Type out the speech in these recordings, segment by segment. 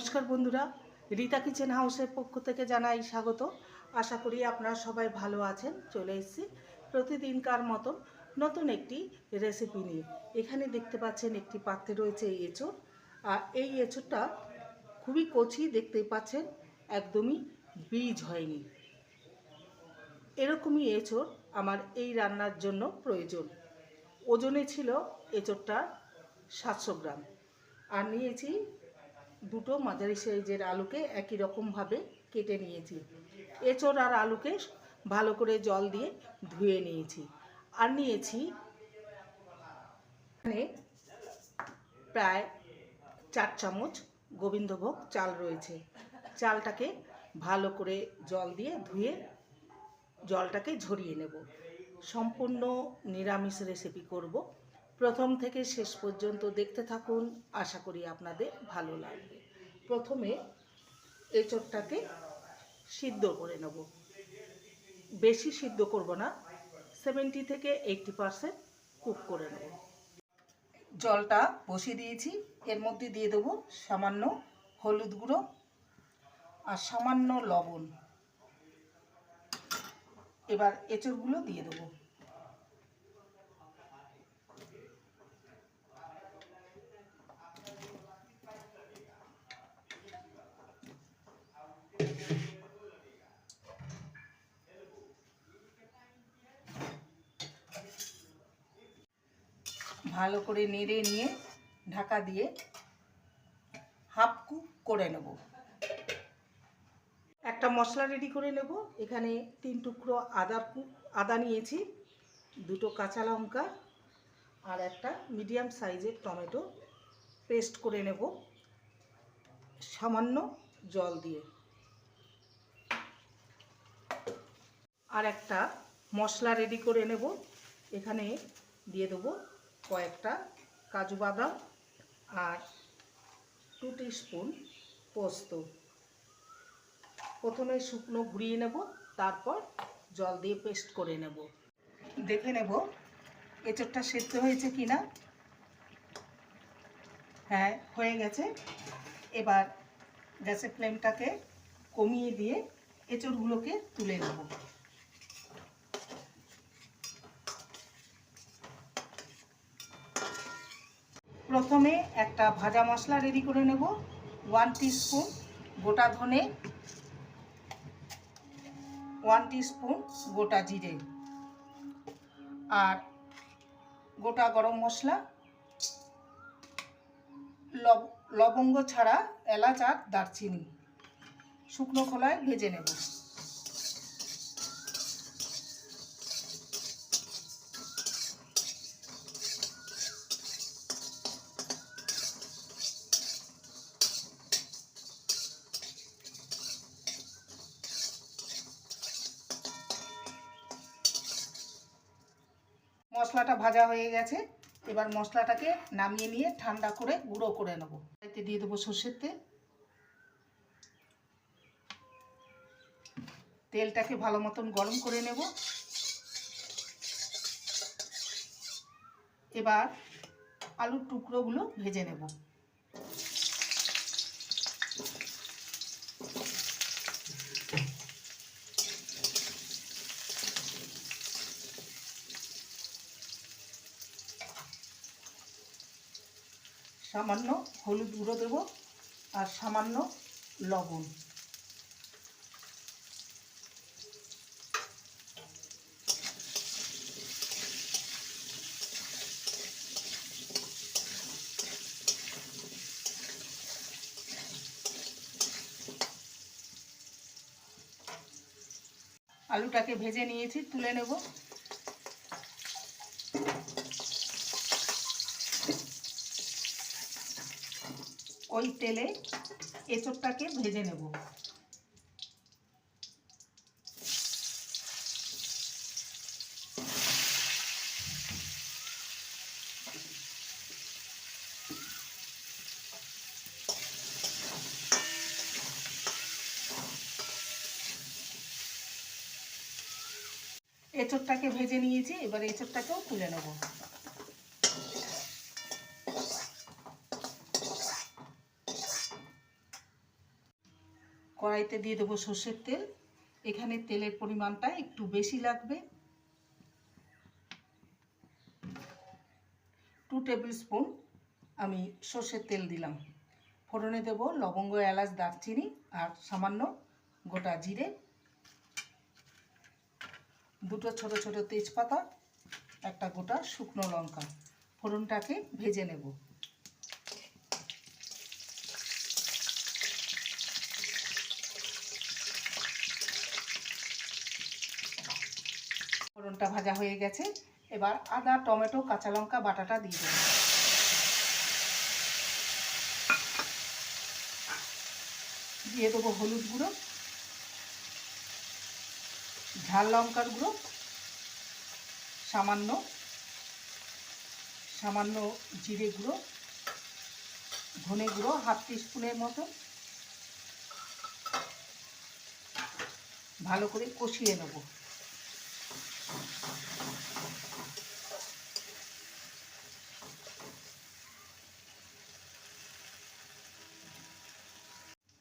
নমস্কার বন্ধুরা, রীতা কিচেন হাউসের পক্ষ থেকে জানাই স্বাগত। আশা করি আপনারা সবাই ভালো আছেন, চলে এসেছি প্রতিদিনকার মতন নতুন একটি রেসিপি নিয়ে। এখানে দেখতে পাচ্ছেন একটি পাত্রে রয়েছে এই এঁচড়। আর এই এঁচড়টা খুবই কচি, দেখতেই পাচ্ছেন একদমই বীজ হয়নি। এরকমই এঁচড় আমার এই রান্নার জন্য প্রয়োজন। ওজনে ছিল এঁচড়টা সাতশো গ্রাম। আর নিয়েছি দুটো মাঝারি সাইজের আলুকে একই রকমভাবে কেটে নিয়েছি। এঁচড় আর আলুকে ভালো করে জল দিয়ে ধুয়ে নিয়েছি। আর নিয়েছি এখানে প্রায় চার চামচ গোবিন্দভোগ চাল রয়েছে। চালটাকে ভালো করে জল দিয়ে ধুয়ে জলটাকে ঝরিয়ে নেব। সম্পূর্ণ নিরামিষ রেসিপি করব। প্রথম থেকে শেষ পর্যন্ত দেখতে থাকুন। আশা করি আপনাদের ভালো লাগবে। প্রথমে এঁচড়টাকে সিদ্ধ করে নেব। বেশি সিদ্ধ করব না। সেভেন্টি থেকে এইটটি পারসেন্ট কুক করে নেব। জলটা বসিয়ে দিয়েছি। এর মধ্যে দিয়ে দেবো সামান্য হলুদ গুঁড়ো আর সামান্য লবণ। এবার এঁচড়গুলো দিয়ে দেবো। ভালো করে নেড়ে নিয়ে ঢাকা দিয়ে হাফ কুক করে নেব। একটা মশলা রেডি করে নেব। এখানে তিন টুকরো আদা কু- আদা নিয়েছি, দুটো কাঁচা লঙ্কা আর একটা মিডিয়াম সাইজের টমেটো পেস্ট করে নেব সামান্য জল দিয়ে। আর একটা মশলা রেডি করে নেব। এখানে দিয়ে দেবো কয়েকটা কাজু বাদাম আর টু স্পুন পোস্ত। প্রথমে শুকনো ঘুরিয়ে নেব, তারপর জল দিয়ে পেস্ট করে নেব। দেখে নেব, এঁচড়টা সেদ্ধ হয়েছে কি না হ্যাঁ হয়ে গেছে। এবার গ্যাসের ফ্লেমটাকে কমিয়ে দিয়ে এঁচড়গুলোকে তুলে নেব। প্রথমে একটা ভাজা মশলা রেডি করে নেব। ওয়ান স্পুন গোটা ধনে ওয়ান স্পুন গোটা জিরে আর গোটা গরম মশলা, লব লবঙ্গ ছাড়া এলাচ আর দারচিনি। শুকনো খোলায় ভেজে নেব। মশলাটা ভাজা হয়ে গেছে। এবার মশলাটাকে নামিয়ে নিয়ে ঠান্ডা করে গুঁড়ো করে নেব। এতে দিয়ে দেবো সর্ষের তেল। তেলটাকে ভালো মতন গরম করে নেব। এবার আলুর টুকরোগুলো ভেজে নেব। সামান্য হলুদ গুঁড়ো দেব আর সামান্য লবণ। আলুটাকে ভেজে নিয়েছি তুলে নেব। ওই তেলে এঁচড়টাকে ভেজে নেব। এঁচড়টাকে ভেজে নিয়েছি এবার এঁচড়টাকেও তুলে নেব। কড়াইতে দিয়ে দেবো সর্ষের তেল। এখানে তেলের পরিমাণটা একটু বেশি লাগবে। টু টেবিল স্পুন আমি সর্ষের তেল দিলাম। ফোড়নে দেব লবঙ্গ, এলাচ, দারচিনি আর সামান্য গোটা জিরে। দুটো ছোট ছোট তেজপাতা, একটা গোটা শুকনো লঙ্কা। ফোড়নটাকে ভেজে নেব। ফোড়নটা ভাজা হয়ে গেছে। এবার আদা, টমেটো, কাঁচা লঙ্কা, বাটাটা দিয়ে দেবো। দিয়ে দেবো হলুদ গুঁড়ো, ঝাল লঙ্কার গুঁড়ো, সামান্য সামান্য জিরে গুঁড়ো, ধনে গুঁড়ো, হাফ স্পুনের মতো। ভালো করে কষিয়ে নেব।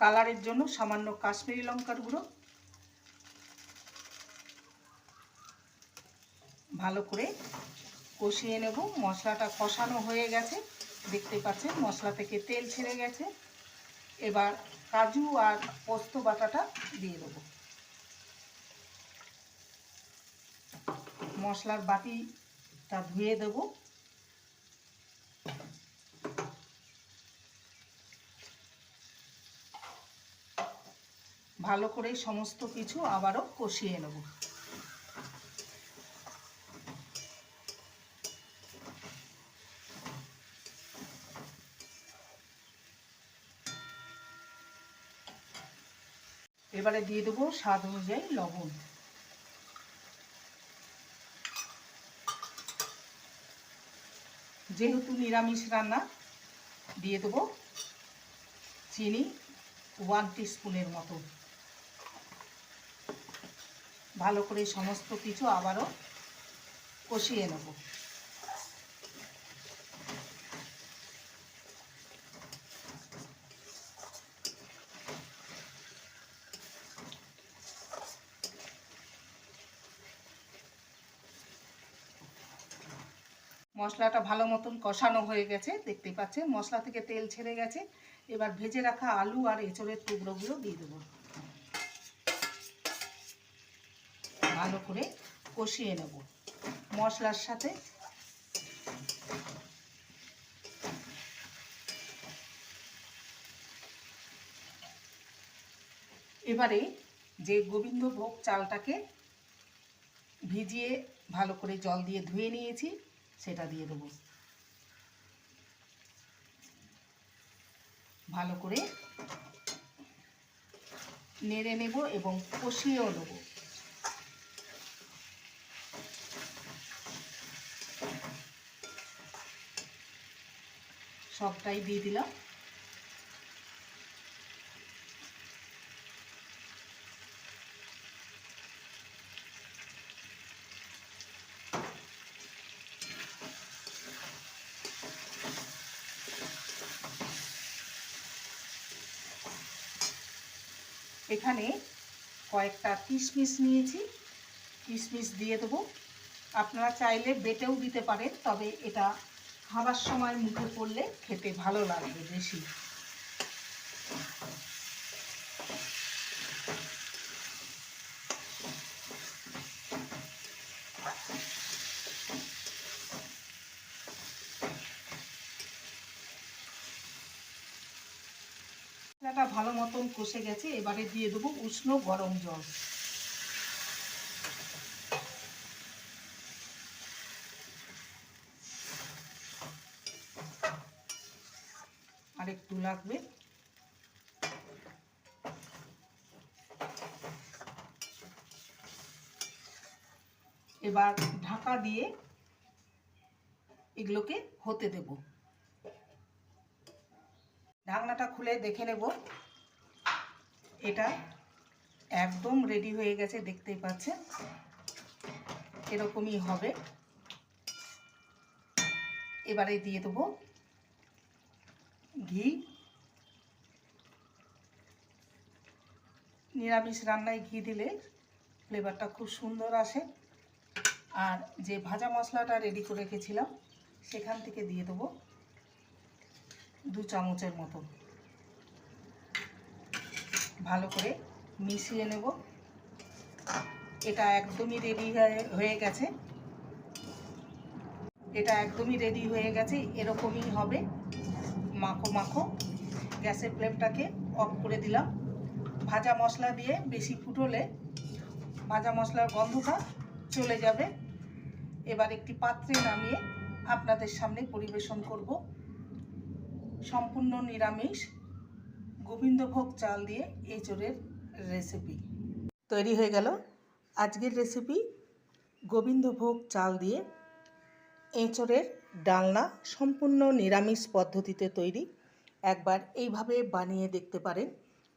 কালারের জন্য সামান্য কাশ্মীরি লঙ্কার গুঁড়ো। ভালো করে কষিয়ে নেব। মশলাটা কষানো হয়ে গেছে। দেখতে পাচ্ছেন, মশলা থেকে তেল ছেড়ে গেছে। এবার কাজু আর পোস্ত বাটাটা দিয়ে দেবো। মশলার বাটিটা ধুয়ে দেব। ভালো করে সমস্ত কিছু আবারও কষিয়ে নেব। এবারে দিয়ে দেবো স্বাদ অনুযায়ী লবণ। যেহেতু নিরামিষ রান্না, দিয়ে দেবো চিনি ওয়ান স্পুনের মতো। ভালো করে সমস্ত কিছু আবারও কষিয়ে নেব। মশলাটা ভালো মতন কষানো হয়ে গেছে, দেখতে পাচ্ছেন? মশলা থেকে তেল ছেড়ে গেছে। এবার ভেজে রাখা আলু আর এঁচড়ের টুকরোগুলো দিয়ে দেবো। ভালো করে কষিয়ে নেব। মশলার সাথে এবারে যে গোবিন্দভোগ চালটাকে ভিজিয়ে ভালো করে জল দিয়ে ধুয়ে নিয়েছি। সেটা দিয়ে দেবো। ভালো করে নেড়ে নেব এবং কষিয়েও নেব। সবটাই দিয়ে দিলাম। এখানে কয়েকটা কিশমিশ নিয়েছি। কিশমিশ দিয়ে দেবো। আপনারা চাইলে বেটেও দিতে পারেন, তবে এটা খাবার সময় মুখে পড়লে খেতে ভালো লাগবে বেশি মশলাটা ভালো মতন কষে গেছে, এবারে দিয়ে দেবো উষ্ণ গরম জল। আর একটু লাগবে। এবার ঢাকা দিয়ে এগুলোকে হতে দেব। ঢাকনাটা খুলে দেখে নেব। এটা একদম রেডি হয়ে গেছে, দেখতেই পাচ্ছেন। এরকমই হবে। এবারে দিয়ে দেবো ঘি। নিরামিষ রান্নায় ঘি দিলে ফ্লেভারটা খুব সুন্দর আসে। আর যে ভাজা মশলাটা রেডি করে রেখেছিলাম, সেখান থেকে দিয়ে দেবো দু চামচের মতন ভালো করে মিশিয়ে নেব। এটা একদমই রেডি হয়ে গেছে। এটা একদমই রেডি হয়ে গেছে, এরকমই হবে। মাখো মাখো। গ্যাসের ফ্লেমটাকে অফ করে দিলাম। ভাজা মশলা দিয়ে বেশি ফুটলে ভাজা মশলার গন্ধটা চলে যাবে। এবার একটি পাত্রে নামিয়ে আপনাদের সামনে পরিবেশন করব। সম্পূর্ণ নিরামিষ। গোবিন্দভোগ চাল দিয়ে এঁচড়ের রেসিপি তৈরি হয়ে গেল আজকের রেসিপি গোবিন্দভোগ চাল দিয়ে এঁচড়ের ডালনা সম্পূর্ণ নিরামিষ পদ্ধতিতে তৈরি। একবার এইভাবে বানিয়ে দেখতে পারেন।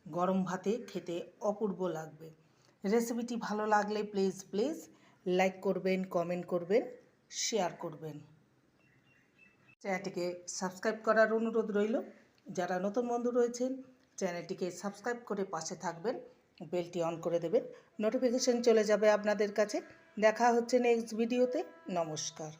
গরম ভাতে খেতে অপূর্ব লাগবে। রেসিপিটি ভালো লাগলে প্লিজ প্লিজ লাইক করবেন কমেন্ট করবেন শেয়ার করবেন। চ্যানেলটিকে সাবস্ক্রাইব করার অনুরোধ রইল। যারা নতুন বন্ধু রয়েছেন চ্যানেলটিকে সাবস্ক্রাইব করে পাশে থাকবেন, বেলটি অন করে দেবেন। নোটিফিকেশন চলে যাবে আপনাদের কাছে। দেখা হচ্ছে নেক্সট ভিডিওতে নমস্কার।